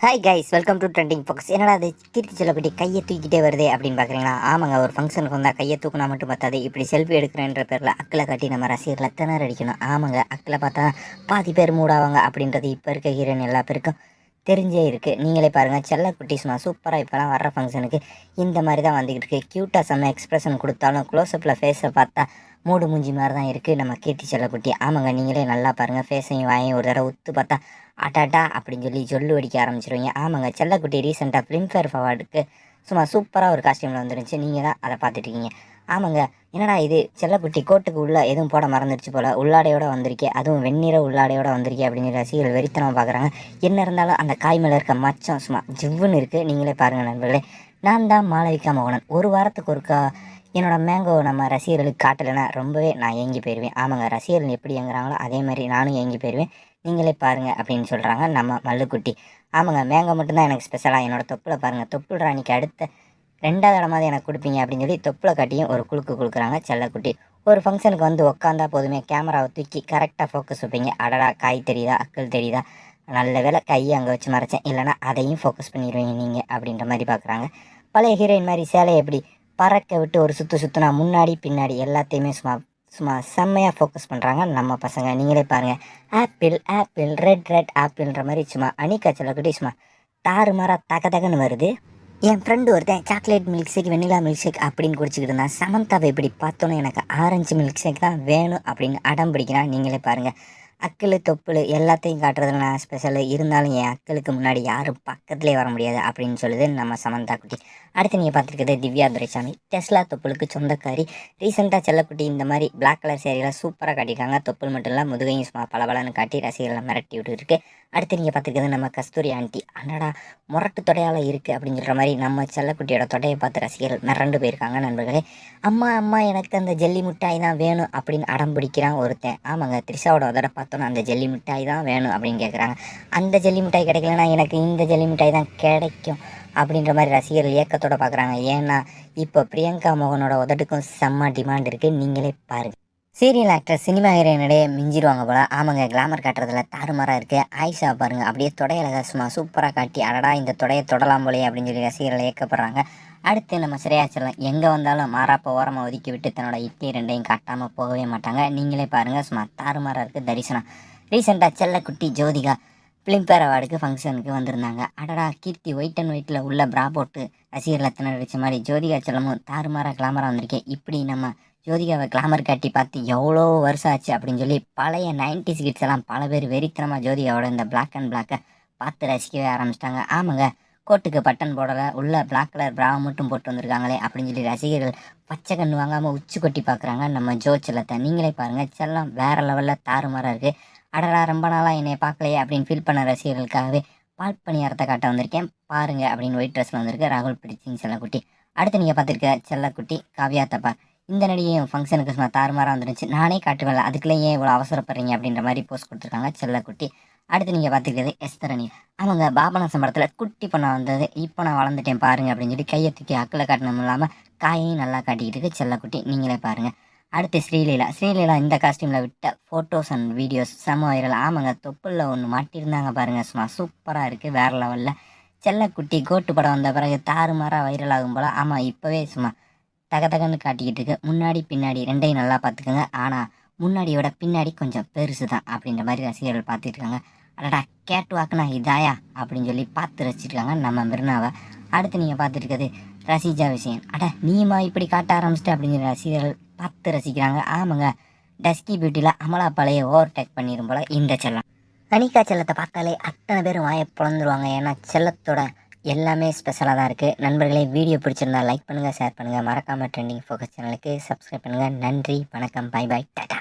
Hi guys welcome to trending folks என்னடா அது கீர்த்தி சொல்லக்கூடிய கையை தூக்கிட்டே வருது அப்படின்னு பார்க்குறீங்களா? ஆமாங்க ஒரு ஃபங்க்ஷனுக்கு வந்தால் கையை தூக்கினா மட்டும் பார்த்தாது இப்படி செல்ஃபி எடுக்கிறேன்ற பேரில் அக்கில் காட்டி நம்ம ரசிகர்களை திணற அடிக்கணும். ஆமாங்க அக்கில் பார்த்தா பாதி பேர் மூடாவாங்க அப்படின்றது இப்போ இருக்க ஹீரோயின் எல்லா பேருக்கும் தெரிஞ்சே இருக்குது நீங்களே பாருங்கள் செல்ல குட்டிஸ்மா சூப்பராக இப்போலாம் வர்ற ஃபங்க்ஷனுக்கு இந்த மாதிரி தான் வந்துக்கிட்டு இருக்கு. க்யூட்டாக செம்ம எக்ஸ்பிரஷன் கொடுத்தாலும் க்ளோஸ்அப்பில் ஃபேஸை பார்த்தா மூடு மூஞ்சி மாதிரி தான் இருக்குது நம்ம கீர்த்தி செல்லக்குட்டி. ஆமாங்க நீங்களே நல்லா பாருங்கள் ஃபேஸையும் வாயையும் ஒரு தடவை உத்து பார்த்தா அட்டாட்டா அப்படின்னு சொல்லி சொல்லு அடிக்க ஆரம்பிச்சிருவீங்க. ஆமாங்க செல்லக்குட்டி ரீசெண்டாக ஃபிலிம்ஃபேர் அவார்டுக்கு சும்மா சூப்பராக ஒரு காஸ்டியூமில் வந்துருந்துச்சு. நீங்கள் தான் அதை பார்த்துட்டு இருக்கீங்க. ஆமாங்க. என்னடா இது? செல்லக்குட்டி கோட்டுக்கு உள்ள எதுவும் போட மறந்துடுச்சு போல். உள்ளாடையோட வந்திருக்கே. அதுவும் வெண்ணிற உள்ளாடையோட வந்திருக்கே அப்படின்னு ரசிகர்கள் வெறித்தனமாக பார்க்குறாங்க என்ன இருந்தாலும் அந்த காய் மேலே இருக்க மச்சம் சும்மா ஜிவ்வுன்னு இருக்குது நீங்களே பாருங்கள் நண்பர்களே. நான் தான் மாளவிகா மோகனன். ஒரு வாரத்துக்கு ஒருக்கா என்னோட மேங்கோ நம்ம ரசிகர்களுக்கு காட்டலைன்னா ரொம்பவே நான் ஏங்கி போயிடுவேன் ஆமாங்க. ரசிகர்கள் எப்படி ஏங்குறாங்களோ அதே மாதிரி நானும் ஏங்கி போயிடுவேன் நீங்களே பாருங்கள் அப்படின்னு சொல்கிறாங்க நம்ம மல்லுக்குட்டி. ஆமாங்க. மேங்கோ மட்டும்தான் எனக்கு ஸ்பெஷலாக என்னோட தொப்பில் பாருங்கள் தொப்புள் ராணிக்கு அடுத்த ரெண்டாவது இடமாவது எனக்கு கொடுப்பீங்க அப்படின்னு சொல்லி தொப்புளை காட்டியும் ஒரு குழுக்கு கொடுக்குறாங்க செல்லக்குட்டி. ஒரு ஃபங்க்ஷனுக்கு வந்து உட்காந்தா போதுமே கேமராவை தூக்கி கரெக்டாக ஃபோக்கஸ் வைப்பீங்க. அடடா காய் தெரியுதா அக்கள் தெரியுதா? நல்ல வேலை கையை அங்கே வச்சு மறைச்சேன். இல்லைனா அதையும் ஃபோக்கஸ் பண்ணிடுவீங்க நீங்கள் அப்படின்ற மாதிரி பார்க்குறாங்க பழைய ஹீரோயின் மாதிரி சேலையை எப்படி பறக்க விட்டு ஒரு சுற்று சுற்றுனா முன்னாடி பின்னாடி எல்லாத்தையுமே சும்மா சும்மா செம்மையாக ஃபோக்கஸ் பண்ணுறாங்க நம்ம பசங்க. நீங்களே பாருங்கள் ஆப்பிள் ஆப்பிள் ரெட் ரெட் ஆப்பிள்ன்ற மாதிரி சும்மா அணிக்கா கூட்டி சும்மா தாறுமாறாக தக தகன்னு வருது. என் ஃப்ரெண்டு ஒருத்தன் chocolate milk shake vanilla milk shake அப்படின்னு குடிச்சிக்கிட்டு இருந்தான். சமந்தாவை இப்படி பார்த்தோன்னே எனக்கு ஆரஞ்சு மில்க் ஷேக் தான் வேணும் அப்படின்னு அடம் பிடிக்கிறான். நீங்களே பாருங்கள் அக்கிள் தொப்புள் எல்லாத்தையும் காட்டுறதுல நான் ஸ்பெஷலு இருந்தாலும் என் அக்களுக்கு முன்னாடி யாரும் பக்கத்துலேயே வர முடியாது அப்படின்னு சொல்லுது நம்ம சமந்தா குட்டி. அடுத்து நீங்கள் பார்த்துருக்கிறது திவ்யா துரைசாமி. டெஸ்லா தொப்புளுக்கு சொந்தக்காரி. ரீசெண்டாக செல்லக்குட்டி இந்த மாதிரி பிளாக் கலர் சேரீலாம் சூப்பராக காட்டியிருக்காங்க. தொப்புள் மட்டும் இல்லை முதுகையும் சும்மா பளபளன்னு காட்டி ரசிகர்களை மிரட்டி விட்டுருக்கு. அடுத்து நீங்கள் பார்த்துருக்கிறது நம்ம கஸ்தூரி ஆண்டி அண்ணடா முரட்டு தொடையால் இருக்குது அப்படின்னு சொல்கிற மாதிரி நம்ம செல்லக்குட்டியோட தொடையை பார்த்து ரசிகர்கள் மிரண்டு போயிருக்காங்க நண்பர்களே. அம்மா அம்மா எனக்கு அந்த ஜல்லி மிட்டாய் தான் வேணும் அப்படின்னு அடம் பிடிக்கிறான் ஒருத்தன். ஆமாங்க த்ரிஷாவோட உதட பார்த்தோன்னா அந்த ஜல்லி மிட்டாய் தான் வேணும் அப்படின்னு கேட்குறாங்க அந்த ஜல்லி மிட்டாய் கிடைக்கலனா எனக்கு இந்த ஜல்லி மிட்டாய் தான் கிடைக்கும் அப்படின்ற மாதிரி ரசிகர்கள் ஏக்கத்தோட பார்க்குறாங்க ஏன்னா இப்போ பிரியங்கா மோகனோட உதட்டுக்கும் செம்ம டிமாண்ட் இருக்குது நீங்களே பாருங்கள் சீரியல் ஆக்டர் சினிமா ஹீரோயினிடையே மிஞ்சிடுவாங்க போல. ஆமாங்க கிளாமர் காட்டுறதுல தாறுமாறாக இருக்குது ஆயிஷா பாருங்க அப்படியே தொடையில சும்மா சூப்பராக காட்டி அடடா இந்த தொடையை தொடலாம் போலே அப்படின்னு சொல்லி ரசிகர்கள் ஏக்கப்படுறாங்க. அடுத்து நம்ம சிறையாச்சிடலாம் எங்கே வந்தாலும் மாறாப்ப ஓரமாக ஒதுக்கி விட்டு தன்னோட இட்லி ரெண்டையும் காட்டாமல் போகவே மாட்டாங்க. நீங்களே பாருங்கள் சும்மா தாறுமாறாக இருக்குது தரிசனம். ரீசெண்டாக செல்லக்குட்டி ஜோதிகா ஃபிலிம்பேர் அவார்டுக்கு ஃபங்க்ஷனுக்கு வந்திருந்தாங்க. அடடா கீர்த்தி ஒயிட் அண்ட் ஒயிட்டில் உள்ள ப்ரா போட்டு ரசிகர்களை திணறடிச்ச மாதிரி ஜோதிகா செல்லமும் தாறுமாறாக கிளாமராக வந்திருக்கேன் இப்படி நம்ம ஜோதிகாவை கிளாமர் காட்டி பார்த்து எவ்வளோ வருஷம் ஆச்சு அப்படின்னு சொல்லி பழைய நைன்டிஸ் கிட்ஸ் எல்லாம் பல பேர் வெறித்தனமாக ஜோதிகாவோட இந்த பிளாக் அண்ட் பிளாக்கை பார்த்து ரசிக்கவே ஆரம்பிச்சிட்டாங்க. ஆமாங்க கோட்டுக்கு பட்டன் போடலை உள்ள பிளாக் கலர் பிராவை மட்டும் போட்டு வந்திருக்காங்களே அப்படின்னு சொல்லி ரசிகர்கள் பச்சை கண்ணு வாங்காமல் உச்சி கொட்டி பார்க்குறாங்க நம்ம ஜோ செல்லத்தை நீங்களே பாருங்கள் செல்லம் வேறு லெவலில் தாறுமாறாக இருக்குது அடடா ரொம்ப நாளாக என்னை பார்க்கலையே அப்படின்னு ஃபீல் பண்ண ரசிகர்களுக்காகவே பால் பணியாரத்தை காட்ட வந்திருக்கேன். பாருங்க அப்படின்னு ஒயிட் ட்ரெஸ்ஸில் வந்திருக்கு ராகுல் பிடிச்சிங் செல்லக்குட்டி. அடுத்து நீங்கள் பார்த்துருக்க செல்லக்குட்டி காவியா தப்பா இந்த நடிகையும் ஃபங்க்ஷனுக்கு சும்மா தாறுமாறாக வந்துருச்சு. நானே காட்டுவேன் அதுக்குள்ளே ஏன் இவ்வளோ அவசரப்படுறீங்க அப்படின்ற மாதிரி போஸ்ட் கொடுத்துருக்காங்க செல்லக்குட்டி. அடுத்து நீங்கள் பார்த்துக்கிறது எஸ்தரணி. அவங்க பாபநாசம் படத்தில் குட்டி பொண்ணை வந்தது. இப்போ நான் வளர்ந்துட்டேன் பாருங்க அப்படின்னு சொல்லி கையை தூக்கி அக்கில் காட்டணும் இல்லாமல் காயையும் நல்லா காட்டிக்கிட்டு இருக்கு செல்லக்குட்டி. நீங்களே பாருங்கள் அடுத்து ஸ்ரீலீலா. ஸ்ரீலீலா இந்த காஸ்டியூமில் விட்ட ஃபோட்டோஸ் அண்ட் வீடியோஸ் செம்ம வைரல் ஆமாங்க தொப்புளில் ஒன்று மாட்டியிருந்தாங்க பாருங்கள் சும்மா சூப்பராக இருக்குது வேறு லெவலில் செல்லக்குட்டி கோட்டு படம் வந்த பிறகு தாறுமாறாக வைரல் ஆகும் போல். ஆமாம் இப்போவே சும்மா தக தகன்னு காட்டிக்கிட்டு இருக்கு. முன்னாடி பின்னாடி ரெண்டையும் நல்லா பார்த்துக்கோங்க. ஆனால் முன்னாடியோட பின்னாடி கொஞ்சம் பெருசு தான் அப்படின்ற மாதிரி ரசிகர்கள் பார்த்துட்டு இருக்காங்க. அடடா கேட் வாக்குனா இதாயா? அப்படின்னு சொல்லி பார்த்து ரசிச்சிருக்காங்க நம்ம மிருனாவை. அடுத்து நீங்கள் பார்த்துருக்கிறது ரசிஜா விஷயம். அட நீமா இப்படி காட்ட ஆரம்பிச்சிட்ட? சொல்லி ரசிகர்கள் பார்த்து ரசிக்கிறாங்க. ஆமாங்க டஸ்கி பியூட்டியில் அமலா பழைய ஓவர்டேக் பண்ணிடும் போல இந்த செல்லம். அனிகா செல்லத்தை பார்த்தாலே அத்தனை பேரும் வாயை புலந்துருவாங்க ஏன்னா செல்லத்தோட எல்லாமே ஸ்பெஷலாக தான் இருக்குது நண்பர்களே வீடியோ பிடிச்சிருந்தா லைக் பண்ணுங்கள் ஷேர் பண்ணுங்கள் மறக்காமல் ட்ரெண்டிங் ஃபோக்கஸ் சேனலுக்கு சப்ஸ்கிரைப் பண்ணுங்கள் நன்றி வணக்கம் பை பை டாடா